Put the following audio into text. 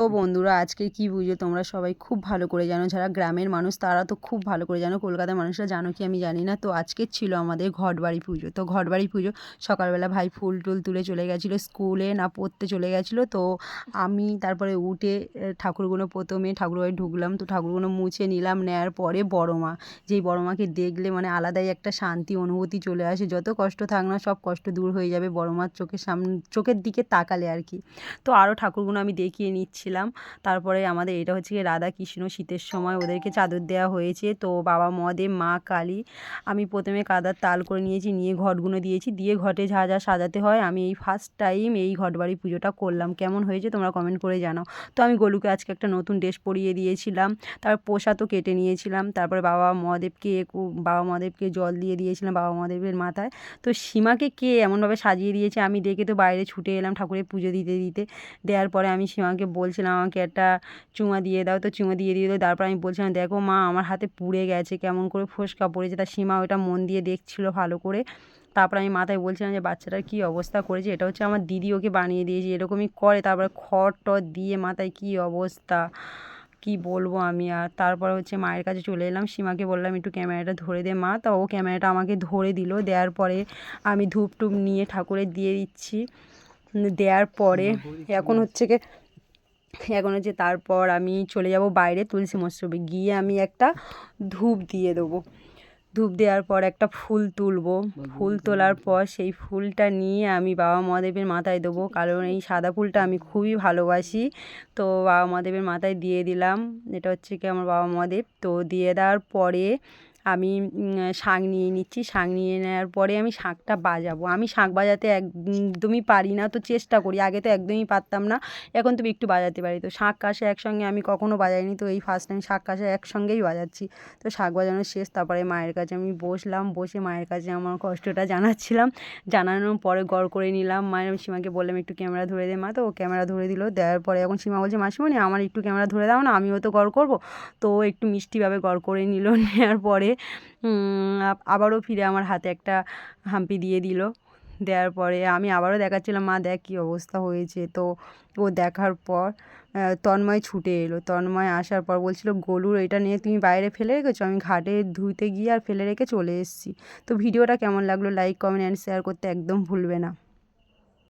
তো বন্ধুরা, আজকে কি পুজো তোমরা সবাই খুব ভালো করে জানো, যারা গ্রামের মানুষ তারা তো খুব ভালো করে জানো, কলকাতার মানুষরা জানো কি আমি জানি না। তো আজকে ছিল আমাদের ঘটবাড়ি পুজো। তো ঘটবাড়ি পুজো, সকালবেলা ভাই ফুল টুল তুলে চলে গেছিল স্কুলে না পড়তে চলে গেছিল। তো আমি তারপরে উঠে ঠাকুরগুলো প্রথমে ঠাকুরবাড়ি ঢুকলাম। তো ঠাকুরগুলো মুছে নিলাম নেওয়ার পরে বড় মা। যেই বড় মাকে দেখলে মানে আলাদাই একটা শান্তি, অনুভূতি চলে আসে। যত কষ্ট থাক না, সব কষ্ট দূর হয়ে যাবে বড় মার চোখের সামনে, চোখের দিকে তাকালে আর কি। তো আরও ঠাকুরগুলো আমি দেখিয়ে নিচ্ছিলাম তারপরে আমাদের এটা হচ্ছে রাধা কৃষ্ণ শীতের সময় ওদেরকে চাদর দেওয়া হয়েছে। তো বাবা, মহাদেব, মা, কালী, আমি প্রথমে কাদার তাল করে নিয়েছি, নিয়ে ঘটগুলো দিয়েছি। দিয়ে ঘটে যা যা সাজাতে হয়, আমি এই ফার্স্ট টাইম এই ঘটবাড়ি পুজোটা করলাম। কেমন হয়েছে তোমরা কমেন্ট করে জানাও। তো আমি গোলুকে আজকে একটা নতুন ড্রেস পরিয়ে দিয়েছিলাম। তারপর প্রসাদও কেটে নিয়েছিলাম। তারপরে বাবা মহাদেবকে বাবা মহাদেবকে জল দিয়ে দিয়েছিলাম বাবা মহাদেবের মাথায়। তো সীমাকে কে এমনভাবে সাজিয়ে দিয়েছে আমি দেখে তো বাইরে ছুটে এলাম ঠাকুরের পুজো দিতে দিতে। দেওয়ার পরে আমি সীমাকে বলছিলাম আমাকে একটা চুমা দিয়ে দাও তো চুমা দিয়ে দিল তারপর আমি বলছিলাম দেখো মা আমার হাতে পুড়ে গেছে কেমন করে ফোসকা পড়েছে তা সীমা ওটা মন দিয়ে দেখছিল ভালো করে। তারপর আমি মাথায় বলছিলাম যে বাচ্চাটার কী অবস্থা করেছে এটা হচ্ছে আমার দিদি ওকে বানিয়ে দিয়েছে এরকমই করে তারপরে খড় টড় দিয়ে মাথায় কী অবস্থা কি বলব আমি আর। তারপর হচ্ছে মায়ের কাছে চলে এলাম সীমাকে বললাম একটু ক্যামেরাটা ধরে দে মা। তা ও ক্যামেরাটা আমাকে ধরে দিল দেওয়ার পরে আমি ধূপ টুপ নিয়ে ঠাকুরের দিয়ে দিচ্ছি দেওয়ার পরে এখন হচ্ছে কি এখন হচ্ছে তারপর আমি চলে যাব বাইরে তুলসী মৎসবে গিয়ে আমি একটা ধূপ দিয়ে দেবো। ধূপ দেওয়ার পর একটা ফুল তুলবো। ফুল তোলার পর সেই ফুলটা নিয়ে আমি বাবা মহাদেবের মাথায় দেবো। কারণ এই সাদা ফুলটা আমি খুবই ভালোবাসি। তো বাবা মহাদেবের মাথায় দিয়ে দিলাম। এটা হচ্ছে কি আমার বাবা মহাদেব। তো দিয়ে দেওয়ার পরে আমি শাঁখ নিয়ে নিচ্ছি শাঁখ নিয়ে নেওয়ার পরে আমি শাঁখটা বাজাবো। আমি শাঁখ বাজাতে একদমই পারি না, তো চেষ্টা করি। আগে তো একদমই পারতাম না, এখন তুমি একটু বাজাতে পারি। তো শাঁখ কাশে একসঙ্গে আমি কখনো বাজাইনি, তো এই ফার্স্ট টাইম শাঁখ কাশে একসঙ্গেই বাজাচ্ছি। তো শাঁখ বাজানো শেষ, তারপরে মায়ের কাছে আমি বসলাম, বসে মায়ের কাছে আমার কষ্টটা জানাচ্ছিলাম। জানানোর পরে গড় করে নিলাম মায়ের সীমাকে বললাম, একটু ক্যামেরা ধরে দে মা। তো ও ক্যামেরা ধরে দিল, দেওয়ার পরে এখন সীমা বলছে, মাসিমণি, আমার একটু ক্যামেরা ধরে দাও না, আমিও তো গড় করব। তো একটু মিষ্টিভাবে গড় করে নিল, নেওয়ার পরে আবারও ফিরে আমার হাতে একটা হাম্পি দিয়ে দিল। দেওয়ার পরে আমি আবারও দেখাচ্ছিলাম, মা, দেখ কী অবস্থা হয়েছে। তো ও দেখার পর তন্ময় ছুটে এলো। তন্ময় আসার পর বলছিল, গলুর, এটা নিয়ে তুমি বাইরে ফেলে রেখেছো? আমি ঘাটে ধুইতে গিয়ে আর ফেলে রেখে চলে এসেছি। তো ভিডিওটা কেমন লাগল, লাইক, কমেন্ট, অ্যান্ড শেয়ার করতে একদম ভুলবে না।